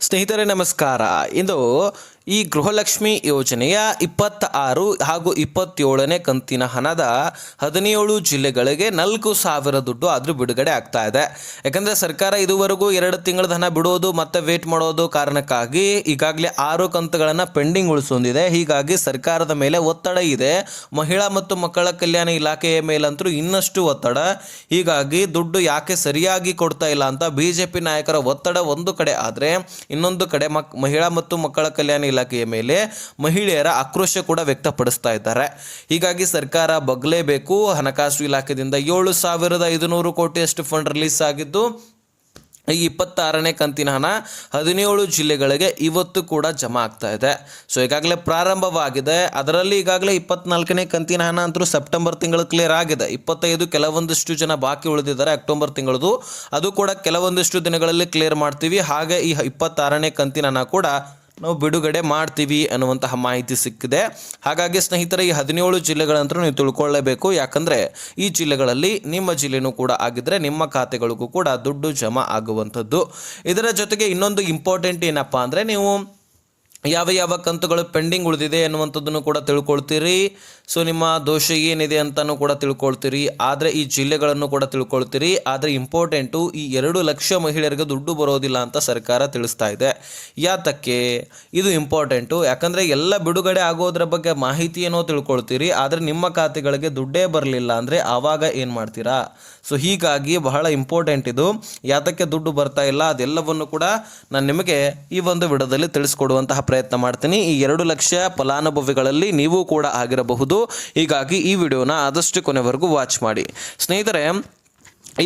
ಸ್ನೇಹಿತರೆ ನಮಸ್ಕಾರ. ಇಂದು ಈ ಗೃಹಲಕ್ಷ್ಮಿ ಯೋಜನೆಯ ಇಪ್ಪತ್ತ ಆರು ಹಾಗೂ ಇಪ್ಪತ್ತೇಳನೇ ಕಂತಿನ ಹಣದ ಹದಿನೇಳು ಜಿಲ್ಲೆಗಳಿಗೆ ನಾಲ್ಕು ಸಾವಿರ ದುಡ್ಡು ಆದರೂ ಬಿಡುಗಡೆ ಆಗ್ತಾ ಇದೆ. ಯಾಕಂದರೆ ಸರ್ಕಾರ ಇದುವರೆಗೂ ಎರಡು ತಿಂಗಳ ಹಣ ಬಿಡೋದು ಮತ್ತೆ ವೇಟ್ ಮಾಡೋದು ಕಾರಣಕ್ಕಾಗಿ ಈಗಾಗಲೇ ಆರು ಕಂತುಗಳನ್ನು ಪೆಂಡಿಂಗ್ ಉಳಿಸೊಂದಿದೆ. ಹೀಗಾಗಿ ಸರ್ಕಾರದ ಮೇಲೆ ಒತ್ತಡ ಇದೆ. ಮಹಿಳಾ ಮತ್ತು ಮಕ್ಕಳ ಕಲ್ಯಾಣ ಇಲಾಖೆಯ ಮೇಲಂತೂ ಇನ್ನಷ್ಟು ಒತ್ತಡ. ಹೀಗಾಗಿ ದುಡ್ಡು ಯಾಕೆ ಸರಿಯಾಗಿ ಕೊಡ್ತಾ ಇಲ್ಲ ಅಂತ ಬಿ ಜೆ ಪಿ ನಾಯಕರ ಒತ್ತಡ ಒಂದು ಕಡೆ ಆದರೆ ಇನ್ನೊಂದು ಕಡೆ ಮಕ್, ಮಹಿಳಾ ಮತ್ತು ಮಕ್ಕಳ ಕಲ್ಯಾಣ ಇಲಾಖೆಯ ಮೇಲೆ ಮಹಿಳೆಯರ ಆಕ್ರೋಶ ಕೂಡ ವ್ಯಕ್ತಪಡಿಸ್ತಾ ಇದ್ದಾರೆ. ಹೀಗಾಗಿ ಸರ್ಕಾರ ಬಗ್ಲೇಬೇಕು. ಹಣಕಾಸು ಇಲಾಖೆಯಿಂದ ಏಳು ಸಾವಿರದ ಐದುನೂರು ಕೋಟಿಯಷ್ಟು ಫಂಡ್ ರಿಲೀಸ್ ಆಗಿದ್ದು, ಈ ಇಪ್ಪತ್ತಾರನೇ ಕಂತಿನ ಹಣ ಹದಿನೇಳು ಜಿಲ್ಲೆಗಳಿಗೆ ಇವತ್ತು ಕೂಡ ಜಮಾ ಆಗ್ತಾ ಇದೆ. ಸೊ ಈಗಾಗಲೇ ಪ್ರಾರಂಭವಾಗಿದೆ. ಅದರಲ್ಲಿ ಈಗಾಗಲೇ ಇಪ್ಪತ್ನಾಲ್ಕನೇ ಕಂತಿನ ಹಣ ಅಂತೂ ಸೆಪ್ಟೆಂಬರ್ ತಿಂಗಳು ಕ್ಲಿಯರ್ ಆಗಿದೆ. ಇಪ್ಪತ್ತೈದು ಕೆಲವೊಂದಿಷ್ಟು ಜನ ಬಾಕಿ ಉಳಿದಿದ್ದಾರೆ ಅಕ್ಟೋಬರ್ ತಿಂಗಳದು. ಅದು ಕೂಡ ಕೆಲವೊಂದಿಷ್ಟು ದಿನಗಳಲ್ಲಿ ಕ್ಲಿಯರ್ ಮಾಡ್ತೀವಿ. ಹಾಗೆ ಈ ಇಪ್ಪತ್ತಾರನೇ ಕಂತಿನ ಹಣ ಕೂಡ ನಾವು ಬಿಡುಗಡೆ ಮಾಡ್ತೀವಿ ಅನ್ನುವಂತಹ ಮಾಹಿತಿ ಸಿಕ್ಕಿದೆ. ಹಾಗಾಗಿ ಸ್ನೇಹಿತರೆ, ಈ ಹದಿನೇಳು ಜಿಲ್ಲೆಗಳಂತೂ ನೀವು ತಿಳ್ಕೊಳ್ಳೇಬೇಕು. ಯಾಕಂದರೆ ಈ ಜಿಲ್ಲೆಗಳಲ್ಲಿ ನಿಮ್ಮ ಜಿಲ್ಲೆನೂ ಕೂಡ ಆಗಿದ್ದರೆ ನಿಮ್ಮ ಖಾತೆಗಳಿಗೂ ಕೂಡ ದುಡ್ಡು ಜಮಾ ಆಗುವಂಥದ್ದು. ಇದರ ಜೊತೆಗೆ ಇನ್ನೊಂದು ಇಂಪಾರ್ಟೆಂಟ್ ಏನಪ್ಪ ಅಂದರೆ ನೀವು ಯಾವ ಯಾವ ಕಂತುಗಳು ಪೆಂಡಿಂಗ್ ಉಳಿದಿದೆ ಎನ್ನುವಂಥದ್ದನ್ನು ಕೂಡ ತಿಳ್ಕೊಳ್ತೀರಿ. ಸೊ, ನಿಮ್ಮ ದೋಷ ಏನಿದೆ ಅಂತಲೂ ಕೂಡ ತಿಳ್ಕೊಳ್ತೀರಿ. ಆದರೆ ಈ ಜಿಲ್ಲೆಗಳನ್ನು ಕೂಡ ತಿಳ್ಕೊಳ್ತೀರಿ. ಆದರೆ ಇಂಪಾರ್ಟೆಂಟು ಈ ಎರಡು ಲಕ್ಷ ಮಹಿಳೆಯರಿಗೆ ದುಡ್ಡು ಬರೋದಿಲ್ಲ ಅಂತ ಸರ್ಕಾರ ತಿಳಿಸ್ತಾ ಇದೆ. ಯಾತಕ್ಕೆ? ಇದು ಇಂಪಾರ್ಟೆಂಟು. ಯಾಕಂದರೆ ಎಲ್ಲ ಬಿಡುಗಡೆ ಆಗೋದ್ರ ಬಗ್ಗೆ ಮಾಹಿತಿಯೇನೋ ತಿಳ್ಕೊಳ್ತೀರಿ. ಆದರೆ ನಿಮ್ಮ ಖಾತೆಗಳಿಗೆ ದುಡ್ಡೇ ಬರಲಿಲ್ಲ ಅಂದರೆ ಆವಾಗ ಏನು ಮಾಡ್ತೀರಾ? ಸೊ, ಹೀಗಾಗಿ ಬಹಳ ಇಂಪಾರ್ಟೆಂಟ್ ಇದು. ಯಾತಕ್ಕೆ ದುಡ್ಡು ಬರ್ತಾ ಇಲ್ಲ ಅದೆಲ್ಲವನ್ನು ಕೂಡ ನಾನು ನಿಮಗೆ ಈ ಒಂದು ವಿಡದಲ್ಲಿ ತಿಳಿಸ್ಕೊಡುವಂತಹ ಪ್ರಯತ್ನ ಮಾಡ್ತೀನಿ. ಈ ಎರಡು ಲಕ್ಷ ಫಲಾನುಭವಿಗಳಲ್ಲಿ ನೀವು ಕೂಡ ಆಗಿರಬಹುದು. ಹೀಗಾಗಿ ಈ ವಿಡಿಯೋನ ಆದಷ್ಟು ಕೊನೆವರೆಗೂ ವಾಚ್ ಮಾಡಿ. ಸ್ನೇಹಿತರೆ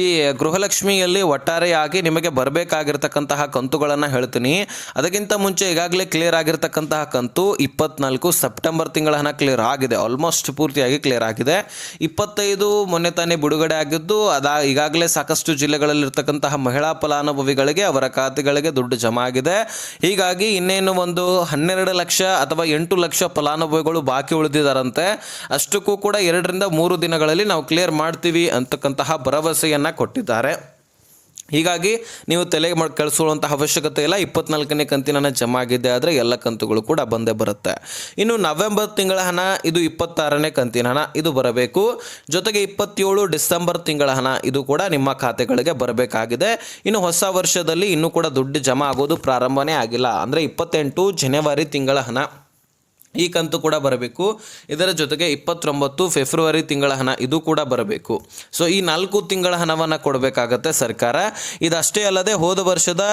ಈ ಗೃಹಲಕ್ಷ್ಮಿಯಲ್ಲಿ ಒಟ್ಟಾರೆಯಾಗಿ ನಿಮಗೆ ಬರಬೇಕಾಗಿರ್ತಕ್ಕಂತಹ ಕಂತುಗಳನ್ನು ಹೇಳ್ತೀನಿ. ಅದಕ್ಕಿಂತ ಮುಂಚೆ ಈಗಾಗಲೇ ಕ್ಲಿಯರ್ ಆಗಿರ್ತಕ್ಕಂತಹ ಕಂತು ಇಪ್ಪತ್ನಾಲ್ಕು ಸೆಪ್ಟೆಂಬರ್ ತಿಂಗಳ ಹಣ ಕ್ಲಿಯರ್ ಆಗಿದೆ. ಆಲ್ಮೋಸ್ಟ್ ಪೂರ್ತಿಯಾಗಿ ಕ್ಲಿಯರ್ ಆಗಿದೆ. ಇಪ್ಪತ್ತೈದು ಮೊನ್ನೆ ತಾನೇ ಬಿಡುಗಡೆ ಆಗಿದ್ದು, ಅದಾ ಈಗಾಗಲೇ ಸಾಕಷ್ಟು ಜಿಲ್ಲೆಗಳಲ್ಲಿರ್ತಕ್ಕಂತಹ ಮಹಿಳಾ ಫಲಾನುಭವಿಗಳಿಗೆ ಅವರ ಖಾತೆಗಳಿಗೆ ದುಡ್ಡು ಜಮಾ ಆಗಿದೆ. ಹೀಗಾಗಿ ಇನ್ನೇನು ಒಂದು ಹನ್ನೆರಡು ಲಕ್ಷ ಅಥವಾ ಎಂಟು ಲಕ್ಷ ಫಲಾನುಭವಿಗಳು ಬಾಕಿ ಉಳಿದಿದ್ದಾರಂತೆ. ಅಷ್ಟಕ್ಕೂ ಕೂಡ ಎರಡರಿಂದ ಮೂರು ದಿನಗಳಲ್ಲಿ ನಾವು ಕ್ಲಿಯರ್ ಮಾಡ್ತೀವಿ ಅಂತಕ್ಕಂತಹ ಭರವಸೆಯನ್ನು ಕೊಟ್ಟಿದ್ದಾರೆ. ಹೀಗಾಗಿ ನೀವು ತಲೆಗೆ ಮಾಡಿ ಕಳಿಸ್ಕೊಳ್ಳುವಂಥ ಅವಶ್ಯಕತೆ ಇಲ್ಲ. ಇಪ್ಪತ್ನಾಲ್ಕನೇ ಕಂತಿನ ಜಮಾ ಆಗಿದೆ ಆದರೆ ಎಲ್ಲ ಕಂತುಗಳು ಕೂಡ ಬಂದೇ ಬರುತ್ತೆ. ಇನ್ನು ನವೆಂಬರ್ ತಿಂಗಳ ಹಣ, ಇದು ಇಪ್ಪತ್ತಾರನೇ ಕಂತಿನ ಹಣ, ಇದು ಬರಬೇಕು. ಜೊತೆಗೆ ಇಪ್ಪತ್ತೇಳು ಡಿಸೆಂಬರ್ ತಿಂಗಳ ಹಣ, ಇದು ಕೂಡ ನಿಮ್ಮ ಖಾತೆಗಳಿಗೆ ಬರಬೇಕಾಗಿದೆ. ಇನ್ನು ಹೊಸ ವರ್ಷದಲ್ಲಿ ಇನ್ನೂ ಕೂಡ ದುಡ್ಡು ಜಮಾ ಆಗೋದು ಪ್ರಾರಂಭನೇ ಆಗಿಲ್ಲ. ಅಂದರೆ ಇಪ್ಪತ್ತೆಂಟು ಜನವರಿ ತಿಂಗಳ ಹಣ. ಈ ಕಂತು ಕೂಡ ಬರಬೇಕು. ಇದರ ಜೊತೆಗೆ ಇಪ್ಪತ್ತೊಂಬತ್ತು ಫೆಬ್ರವರಿ ತಿಂಗಳ ಹಣ ಇದು ಕೂಡ ಬರಬೇಕು. ಸೊ ಈ ನಾಲ್ಕು ತಿಂಗಳ ಹಣವನ್ನು ಕೊಡಬೇಕಾಗತ್ತೆ ಸರ್ಕಾರ. ಇದಷ್ಟೇ ಅಲ್ಲದೆ ಹೋದ ವರ್ಷದ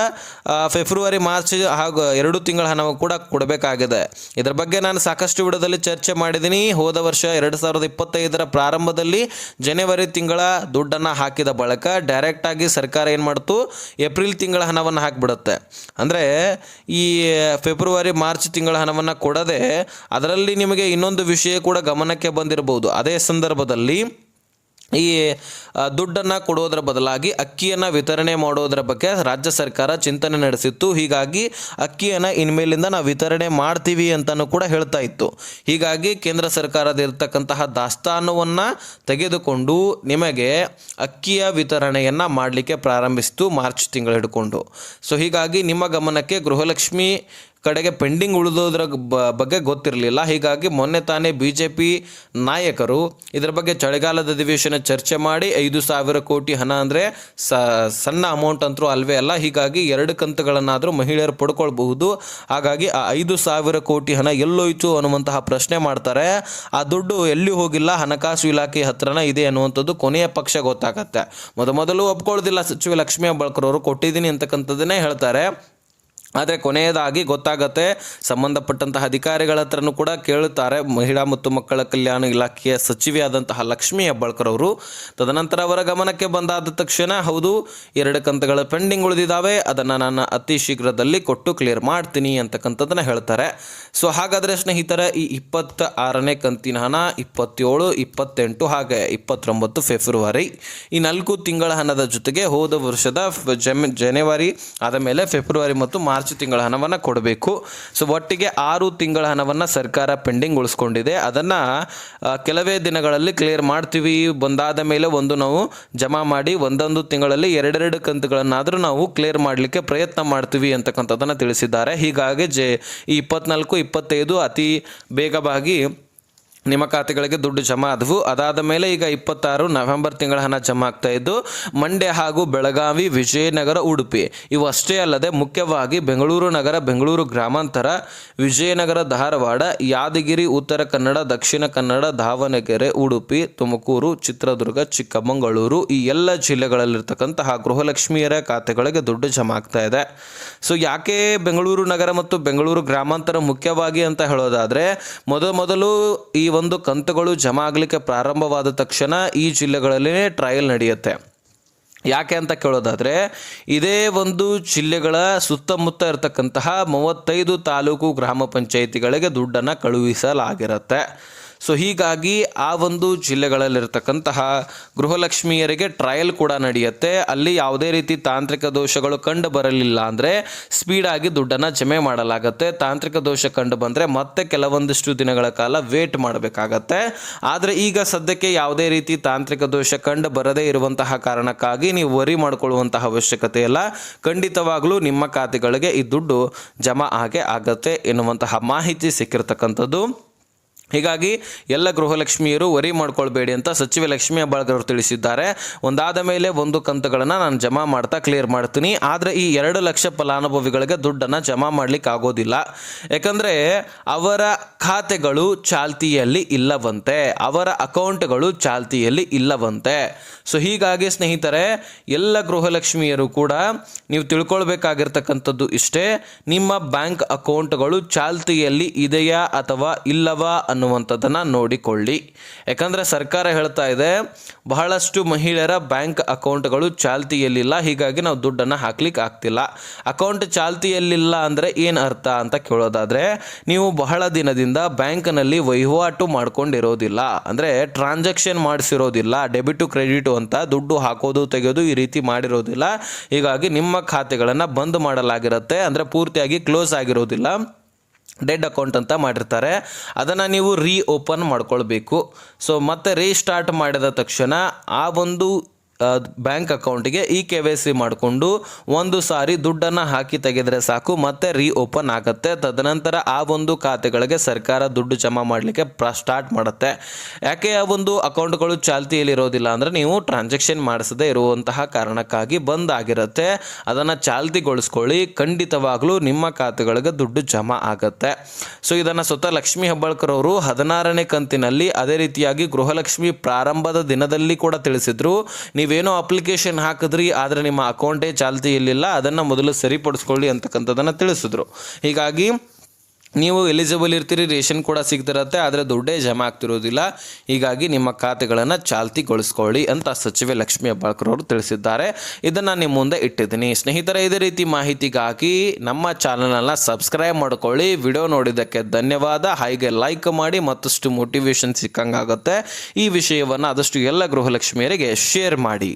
ಫೆಬ್ರವರಿ, ಮಾರ್ಚ್ ಹಾಗೂ ಎರಡು ತಿಂಗಳ ಹಣವು ಕೂಡ ಕೊಡಬೇಕಾಗಿದೆ. ಇದರ ಬಗ್ಗೆ ನಾನು ಸಾಕಷ್ಟು ವಿಡದಲ್ಲಿ ಚರ್ಚೆ ಮಾಡಿದ್ದೀನಿ. ಹೋದ ವರ್ಷ ಎರಡು ಸಾವಿರದ ಇಪ್ಪತ್ತೈದರ ಪ್ರಾರಂಭದಲ್ಲಿ ಜನವರಿ ತಿಂಗಳ ದುಡ್ಡನ್ನು ಹಾಕಿದ ಬಳಿಕ ಡೈರೆಕ್ಟಾಗಿ ಸರ್ಕಾರ ಏನು ಮಾಡ್ತು? ಏಪ್ರಿಲ್ ತಿಂಗಳ ಹಣವನ್ನು ಹಾಕಿಬಿಡುತ್ತೆ. ಅಂದರೆ ಈ ಫೆಬ್ರವರಿ, ಮಾರ್ಚ್ ತಿಂಗಳ ಹಣವನ್ನು ಕೊಡದೆ ಅದರಲ್ಲಿ ನಿಮಗೆ ಇನ್ನೊಂದು ವಿಷಯ ಕೂಡ ಗಮನಕ್ಕೆ ಬಂದಿರಬಹುದು. ಅದೇ ಸಂದರ್ಭದಲ್ಲಿ ಈ ದುಡ್ಡನ್ನು ಕೊಡೋದ್ರ ಬದಲಾಗಿ ಅಕ್ಕಿಯನ್ನು ವಿತರಣೆ ಮಾಡೋದ್ರ ಬಗ್ಗೆ ರಾಜ್ಯ ಸರ್ಕಾರ ಚಿಂತನೆ ನಡೆಸಿತ್ತು. ಹೀಗಾಗಿ ಅಕ್ಕಿಯನ್ನು ಇನ್ಮೇಲಿಂದ ನಾವು ವಿತರಣೆ ಮಾಡ್ತೀವಿ ಅಂತಲೂ ಕೂಡ ಹೇಳ್ತಾ ಇತ್ತು. ಹೀಗಾಗಿ ಕೇಂದ್ರ ಸರ್ಕಾರದ ಇರತಕ್ಕಂತಹ ದಾಸ್ತಾನುವನ್ನು ತೆಗೆದುಕೊಂಡು ನಿಮಗೆ ಅಕ್ಕಿಯ ವಿತರಣೆಯನ್ನು ಮಾಡಲಿಕ್ಕೆ ಪ್ರಾರಂಭಿಸಿತು ಮಾರ್ಚ್ ತಿಂಗಳು ಹಿಡ್ಕೊಂಡು. ಸೊ ಹೀಗಾಗಿ ನಿಮ್ಮ ಗಮನಕ್ಕೆ ಗೃಹಲಕ್ಷ್ಮಿ ಕಡೆಗೆ ಪೆಂಡಿಂಗ್ ಉಳಿದೋದ್ರ ಬಗ್ಗೆ ಗೊತ್ತಿರಲಿಲ್ಲ. ಹೀಗಾಗಿ ಮೊನ್ನೆ ತಾನೇ ಬಿ ಜೆ ಪಿ ನಾಯಕರು ಇದರ ಬಗ್ಗೆ ಚಳಿಗಾಲದ ಅಧಿವೇಶನ ಚರ್ಚೆ ಮಾಡಿ ಐದು ಸಾವಿರ ಕೋಟಿ ಹಣ ಅಂದರೆ ಸಣ್ಣ ಅಮೌಂಟ್ ಅಂತೂ ಅಲ್ವೇ ಅಲ್ಲ. ಹೀಗಾಗಿ ಎರಡು ಕಂತುಗಳನ್ನಾದರೂ ಮಹಿಳೆಯರು ಪಡ್ಕೊಳ್ಬಹುದು. ಹಾಗಾಗಿ ಆ ಐದು ಸಾವಿರ ಕೋಟಿ ಹಣ ಎಲ್ಲೋಯ್ತು ಅನ್ನುವಂತಹ ಪ್ರಶ್ನೆ ಮಾಡ್ತಾರೆ. ಆ ದುಡ್ಡು ಎಲ್ಲಿ ಹೋಗಿಲ್ಲ? ಹಣಕಾಸು ಇಲಾಖೆ ಹತ್ರನ ಇದೆ ಅನ್ನುವಂಥದ್ದು ಕೊನೆಯ ಪಕ್ಷ ಗೊತ್ತಾಗತ್ತೆ. ಮೊದ ಮೊದಲು ಒಪ್ಕೊಳ್ಳೋದಿಲ್ಲ ಸಚಿವೆ ಲಕ್ಷ್ಮೀ ಬಳ್ಕರ್ ಅವರು. ಕೊಟ್ಟಿದ್ದೀನಿ ಅಂತಕ್ಕಂಥದ್ದನ್ನೇ ಹೇಳ್ತಾರೆ. ಆದರೆ ಕೊನೆಯದಾಗಿ ಗೊತ್ತಾಗತ್ತೆ, ಸಂಬಂಧಪಟ್ಟಂತಹ ಅಧಿಕಾರಿಗಳ ಹತ್ರನೂ ಕೂಡ ಕೇಳುತ್ತಾರೆ. ಮಹಿಳಾ ಮತ್ತು ಮಕ್ಕಳ ಕಲ್ಯಾಣ ಇಲಾಖೆಯ ಸಚಿವೆಯಾದಂತಹ ಲಕ್ಷ್ಮೀ ಹೆಬ್ಬಾಳ್ಕರ್ ಅವರು. ತದನಂತರ ಅವರ ಗಮನಕ್ಕೆ ಬಂದಾದ ತಕ್ಷಣ, ಹೌದು, ಎರಡು ಕಂತುಗಳ ಪೆಂಡಿಂಗ್ ಉಳಿದಿದ್ದಾವೆ ಅದನ್ನು ನಾನು ಅತಿ ಶೀಘ್ರದಲ್ಲಿ ಕೊಟ್ಟು ಕ್ಲಿಯರ್ ಮಾಡ್ತೀನಿ ಅಂತಕ್ಕಂಥದ್ದನ್ನು ಹೇಳ್ತಾರೆ. ಸೊ, ಹಾಗಾದರೆ ಸ್ನೇಹಿತರ, ಈ ಇಪ್ಪತ್ತ ಆರನೇ ಕಂತಿನ ಹಣ, ಇಪ್ಪತ್ತೇಳು, ಇಪ್ಪತ್ತೆಂಟು, ಹಾಗೆ ಇಪ್ಪತ್ತೊಂಬತ್ತು ಫೆಬ್ರವರಿ, ಈ ನಾಲ್ಕು ತಿಂಗಳ ಹಣದ ಜೊತೆಗೆ ಹೋದ ವರ್ಷದ ಜನವರಿ, ಆದ ಮೇಲೆ ಫೆಬ್ರವರಿ ಮತ್ತು ಮಾರ್ಚ್ ಮಾರ್ಚ್ ತಿಂಗಳ ಹಣವನ್ನು ಕೊಡಬೇಕು. ಸೊ ಒಟ್ಟಿಗೆ ಆರು ತಿಂಗಳ ಹಣವನ್ನು ಸರ್ಕಾರ ಪೆಂಡಿಂಗ್ ಉಳಿಸ್ಕೊಂಡಿದೆ. ಅದನ್ನು ಕೆಲವೇ ದಿನಗಳಲ್ಲಿ ಕ್ಲಿಯರ್ ಮಾಡ್ತೀವಿ. ಬಂದಾದ ಮೇಲೆ ಒಂದು ನಾವು ಜಮಾ ಮಾಡಿ ಒಂದೊಂದು ತಿಂಗಳಲ್ಲಿ ಎರಡೆರಡು ಕಂತುಗಳನ್ನಾದರೂ ನಾವು ಕ್ಲಿಯರ್ ಮಾಡಲಿಕ್ಕೆ ಪ್ರಯತ್ನ ಮಾಡ್ತೀವಿ ಅಂತಕ್ಕಂಥದ್ದನ್ನು ತಿಳಿಸಿದ್ದಾರೆ. ಹೀಗಾಗಿ ಜೆ ಈ ಇಪ್ಪತ್ನಾಲ್ಕು, ಇಪ್ಪತ್ತೈದು ಅತಿ ಬೇಗವಾಗಿ ನಿಮ್ಮ ಖಾತೆಗಳಿಗೆ ದುಡ್ಡು ಜಮಾ ಆದವು. ಅದಾದ ಮೇಲೆ ಈಗ ಇಪ್ಪತ್ತಾರು ನವೆಂಬರ್ ತಿಂಗಳ ಹಣ ಜಮಾ ಆಗ್ತಾ ಇದ್ದು, ಮಂಡ್ಯ ಹಾಗೂ ಬೆಳಗಾವಿ, ವಿಜಯನಗರ ಉಡುಪಿ. ಇವು ಅಷ್ಟೇ ಅಲ್ಲದೆ ಮುಖ್ಯವಾಗಿ ಬೆಂಗಳೂರು ನಗರ, ಬೆಂಗಳೂರು ಗ್ರಾಮಾಂತರ, ವಿಜಯನಗರ, ಧಾರವಾಡ, ಯಾದಗಿರಿ, ಉತ್ತರ ಕನ್ನಡ, ದಕ್ಷಿಣ ಕನ್ನಡ, ದಾವಣಗೆರೆ, ಉಡುಪಿ, ತುಮಕೂರು, ಚಿತ್ರದುರ್ಗ, ಚಿಕ್ಕಮಗಳೂರು ಈ ಎಲ್ಲ ಜಿಲ್ಲೆಗಳಲ್ಲಿರ್ತಕ್ಕಂತಹ ಗೃಹಲಕ್ಷ್ಮಿಯರ ಖಾತೆಗಳಿಗೆ ದುಡ್ಡು ಜಮಾ ಆಗ್ತಾ ಇದೆ. ಸೊ ಯಾಕೆ ಬೆಂಗಳೂರು ನಗರ ಮತ್ತು ಬೆಂಗಳೂರು ಗ್ರಾಮಾಂತರ ಮುಖ್ಯವಾಗಿ ಅಂತ ಹೇಳೋದಾದರೆ ಮೊದಲು ಮೊದಲು ಈ ಒಂದು ಕಂತುಗಳು ಜಮಾ ಆಗಲಿಕ್ಕೆ ಪ್ರಾರಂಭವಾದ ತಕ್ಷಣ ಈ ಜಿಲ್ಲೆಗಳಲ್ಲಿ ಟ್ರಯಲ್ ನಡೆಯುತ್ತೆ. ಯಾಕೆ ಅಂತ ಕೇಳೋದಾದರೆ, ಇದೇ ಒಂದು ಜಿಲ್ಲೆಗಳ ಸುತ್ತಮುತ್ತ ಇರತಕ್ಕಂತಹ ಮೂವತ್ತೈದು ತಾಲೂಕು ಗ್ರಾಮ ಪಂಚಾಯಿತಿಗಳಿಗೆ ದುಡ್ಡನ್ನು ಕಳುಹಿಸಲಾಗಿರುತ್ತೆ. ಸೊ ಹೀಗಾಗಿ ಆ ಒಂದು ಜಿಲ್ಲೆಗಳಲ್ಲಿರ್ತಕ್ಕಂತಹ ಗೃಹಲಕ್ಷ್ಮಿಯರಿಗೆ ಟ್ರಯಲ್ ಕೂಡ ನಡೆಯುತ್ತೆ. ಅಲ್ಲಿ ಯಾವುದೇ ರೀತಿ ತಾಂತ್ರಿಕ ದೋಷಗಳು ಕಂಡು ಬರಲಿಲ್ಲ ಅಂದರೆ ಸ್ಪೀಡಾಗಿ ದುಡ್ಡನ್ನು ಜಮೆ ಮಾಡಲಾಗುತ್ತೆ. ತಾಂತ್ರಿಕ ದೋಷ ಕಂಡು ಬಂದರೆ ಮತ್ತೆ ಕೆಲವೊಂದಿಷ್ಟು ದಿನಗಳ ಕಾಲ ವೇಟ್ ಮಾಡಬೇಕಾಗತ್ತೆ. ಆದರೆ ಈಗ ಸದ್ಯಕ್ಕೆ ಯಾವುದೇ ರೀತಿ ತಾಂತ್ರಿಕ ದೋಷ ಕಂಡು ಬರದೇ ಇರುವಂತಹ ಕಾರಣಕ್ಕಾಗಿ ನೀವು ವರಿ ಮಾಡಿಕೊಳ್ಳುವಂತಹ ಅವಶ್ಯಕತೆ ಇಲ್ಲ. ಖಂಡಿತವಾಗಲೂ ನಿಮ್ಮ ಖಾತೆಗಳಿಗೆ ಈ ದುಡ್ಡು ಜಮಾ ಆಗೇ ಆಗತ್ತೆ ಎನ್ನುವಂತಹ ಮಾಹಿತಿ ಸಿಕ್ಕಿರ್ತಕ್ಕಂಥದ್ದು. ಹೀಗಾಗಿ ಎಲ್ಲ ಗೃಹಲಕ್ಷ್ಮಿಯರು ವರಿ ಮಾಡ್ಕೊಳ್ಬೇಡಿ ಅಂತ ಸಚಿವೆ ಲಕ್ಷ್ಮೀ ಹೆಬ್ಬಾಳ್ಕರ್ ತಿಳಿಸಿದ್ದಾರೆ. ಒಂದಾದ ಮೇಲೆ ಒಂದು ಕಂತುಗಳನ್ನು ನಾನು ಜಮಾ ಮಾಡ್ತಾ ಕ್ಲಿಯರ್ ಮಾಡ್ತೀನಿ. ಆದರೆ ಈ ಎರಡು ಲಕ್ಷ ಫಲಾನುಭವಿಗಳಿಗೆ ದುಡ್ಡನ್ನು ಜಮಾ ಮಾಡಲಿಕ್ಕೆ ಆಗೋದಿಲ್ಲ. ಯಾಕಂದರೆ ಅವರ ಖಾತೆಗಳು ಚಾಲ್ತಿಯಲ್ಲಿ ಇಲ್ಲವಂತೆ. ಅವರ ಅಕೌಂಟ್ಗಳು ಚಾಲ್ತಿಯಲ್ಲಿ ಇಲ್ಲವಂತೆ. ಸೊ ಹೀಗಾಗಿ ಸ್ನೇಹಿತರೆ, ಎಲ್ಲ ಗೃಹಲಕ್ಷ್ಮಿಯರು ಕೂಡ ನೀವು ತಿಳ್ಕೊಳ್ಬೇಕಾಗಿರ್ತಕ್ಕಂಥದ್ದು ಇಷ್ಟೇ. ನಿಮ್ಮ ಬ್ಯಾಂಕ್ ಅಕೌಂಟ್ಗಳು ಚಾಲ್ತಿಯಲ್ಲಿ ಇದೆಯಾ ಅಥವಾ ಇಲ್ಲವಾ ಅನ್ನುವಂಥದ್ದನ್ನು ನೋಡಿಕೊಳ್ಳಿ. ಯಾಕಂದರೆ ಸರ್ಕಾರ ಹೇಳ್ತಾ ಇದೆ, ಬಹಳಷ್ಟು ಮಹಿಳೆಯರ ಬ್ಯಾಂಕ್ ಅಕೌಂಟ್ಗಳು ಚಾಲ್ತಿಯಲ್ಲಿಲ್ಲ, ಹೀಗಾಗಿ ನಾವು ದುಡ್ಡನ್ನು ಹಾಕ್ಲಿಕ್ಕೆ ಆಗ್ತಿಲ್ಲ. ಅಕೌಂಟ್ ಚಾಲ್ತಿಯಲ್ಲಿಲ್ಲ ಅಂದರೆ ಏನು ಅರ್ಥ ಅಂತ ಕೇಳೋದಾದರೆ, ನೀವು ಬಹಳ ದಿನದಿಂದ ಬ್ಯಾಂಕ್ನಲ್ಲಿ ವಹಿವಾಟು ಮಾಡ್ಕೊಂಡಿರೋದಿಲ್ಲ. ಅಂದರೆ ಟ್ರಾನ್ಸಾಕ್ಷನ್ ಮಾಡಿಸಿರೋದಿಲ್ಲ, ಡೆಬಿಟು, ಕ್ರೆಡಿಟು ಅಂತ ದುಡ್ಡು ಹಾಕೋದು ತೆಗೆಯೋದು ಈ ರೀತಿ ಮಾಡಿರೋದಿಲ್ಲ. ಹೀಗಾಗಿ ನಿಮ್ಮ ಖಾತೆಗಳನ್ನು ಬಂದ್ ಮಾಡಲಾಗಿರುತ್ತೆ, ಅಂದರೆ ಪೂರ್ತಿಯಾಗಿ ಕ್ಲೋಸ್ ಆಗಿರೋದಿಲ್ಲ. ಡೆಡ್ ಅಕೌಂಟ್ ಅಂತ ಮಾಡಿರ್ತಾರೆ. ಅದನ್ನು ನೀವು ರೀ ಓಪನ್ ಮಾಡ್ಕೊಳ್ಬೇಕು. ಸೊ ಮತ್ತೆ ರೀಸ್ಟಾರ್ಟ್ ಮಾಡಿದ ತಕ್ಷಣ ಆ ಒಂದು ಬ್ಯಾಂಕ್ ಅಕೌಂಟಿಗೆ ಇ ಕೆ ವೈ ಸಿ ಮಾಡಿಕೊಂಡು ಒಂದು ಸಾರಿ ದುಡ್ಡನ್ನು ಹಾಕಿ ತೆಗೆದರೆ ಸಾಕು, ಮತ್ತೆ ರೀ ಓಪನ್ ಆಗುತ್ತೆ. ತದನಂತರ ಆ ಒಂದು ಖಾತೆಗಳಿಗೆ ಸರ್ಕಾರ ದುಡ್ಡು ಜಮಾ ಮಾಡಲಿಕ್ಕೆ ಪ್ರ, ಸ್ಟಾರ್ಟ್ ಮಾಡುತ್ತೆ. ಯಾಕೆ ಆ ಒಂದು ಅಕೌಂಟ್ಗಳು ಚಾಲ್ತಿಯಲ್ಲಿ ಇರೋದಿಲ್ಲ ಅಂದರೆ ನೀವು ಟ್ರಾನ್ಸಾಕ್ಷನ್ ಮಾಡಿಸದೇ ಇರುವಂತಹ ಕಾರಣಕ್ಕಾಗಿ ಬಂದ್ ಆಗಿರುತ್ತೆ. ಅದನ್ನು ಚಾಲ್ತಿಗೊಳಿಸ್ಕೊಳ್ಳಿ, ಖಂಡಿತವಾಗಲೂ ನಿಮ್ಮ ಖಾತೆಗಳಿಗೆ ದುಡ್ಡು ಜಮಾ ಆಗುತ್ತೆ. ಸೊ, ಇದನ್ನು ಸ್ವತಃ ಲಕ್ಷ್ಮಿ ಹೆಬ್ಬಾಳ್ಕರ್ ಅವರು ಹದಿನಾರನೇ ಕಂತಿನಲ್ಲಿ ಅದೇ ರೀತಿಯಾಗಿ ಗೃಹಲಕ್ಷ್ಮಿ ಪ್ರಾರಂಭದ ದಿನದಲ್ಲಿ ಕೂಡ ತಿಳಿಸಿದ್ರು. ನೀವೇನೋ ಅಪ್ಲಿಕೇಶನ್ ಹಾಕಿದ್ರಿ ಆದರೆ ನಿಮ್ಮ ಅಕೌಂಟೇ ಚಾಲ್ತಿಯಲ್ಲಿಲ್ಲ ಅದನ್ನು ಮೊದಲು ಸರಿಪಡಿಸ್ಕೊಳ್ಳಿ ಅಂತಕ್ಕಂಥದ್ದನ್ನು ತಿಳಿಸಿದ್ರು. ಹೀಗಾಗಿ ನೀವು ಎಲಿಜಿಬಲ್ ಇರ್ತೀರಿ, ರೇಷನ್ ಕೂಡ ಸಿಗ್ತಿರತ್ತೆ, ಆದರೆ ದುಡ್ಡೇ ಜಮಾ ಆಗ್ತಿರೋದಿಲ್ಲ. ಹೀಗಾಗಿ ನಿಮ್ಮ ಖಾತೆಗಳನ್ನು ಚಾಲ್ತಿಗೊಳಿಸ್ಕೊಳ್ಳಿ ಅಂತ ಸಚಿವೆ ಲಕ್ಷ್ಮೀ ಹೆಬ್ಬಾಳ್ಕರ್ ಅವರು ತಿಳಿಸಿದ್ದಾರೆ. ಇದನ್ನು ನಿಮ್ಮ ಮುಂದೆ ಇಟ್ಟಿದ್ದೀನಿ. ಸ್ನೇಹಿತರೆ, ಇದೇ ರೀತಿ ಮಾಹಿತಿಗಾಗಿ ನಮ್ಮ ಚಾನಲನ್ನು ಸಬ್ಸ್ಕ್ರೈಬ್ ಮಾಡ್ಕೊಳ್ಳಿ. ವಿಡಿಯೋ ನೋಡಿದ್ದಕ್ಕೆ ಧನ್ಯವಾದ. ಹಾಗೆ ಲೈಕ್ ಮಾಡಿ, ಮತ್ತಷ್ಟು ಮೋಟಿವೇಶನ್ ಸಿಕ್ಕಂಗಾಗುತ್ತೆ. ಈ ವಿಷಯವನ್ನು ಆದಷ್ಟು ಎಲ್ಲ ಗೃಹಲಕ್ಷ್ಮಿಯರಿಗೆ ಶೇರ್ ಮಾಡಿ.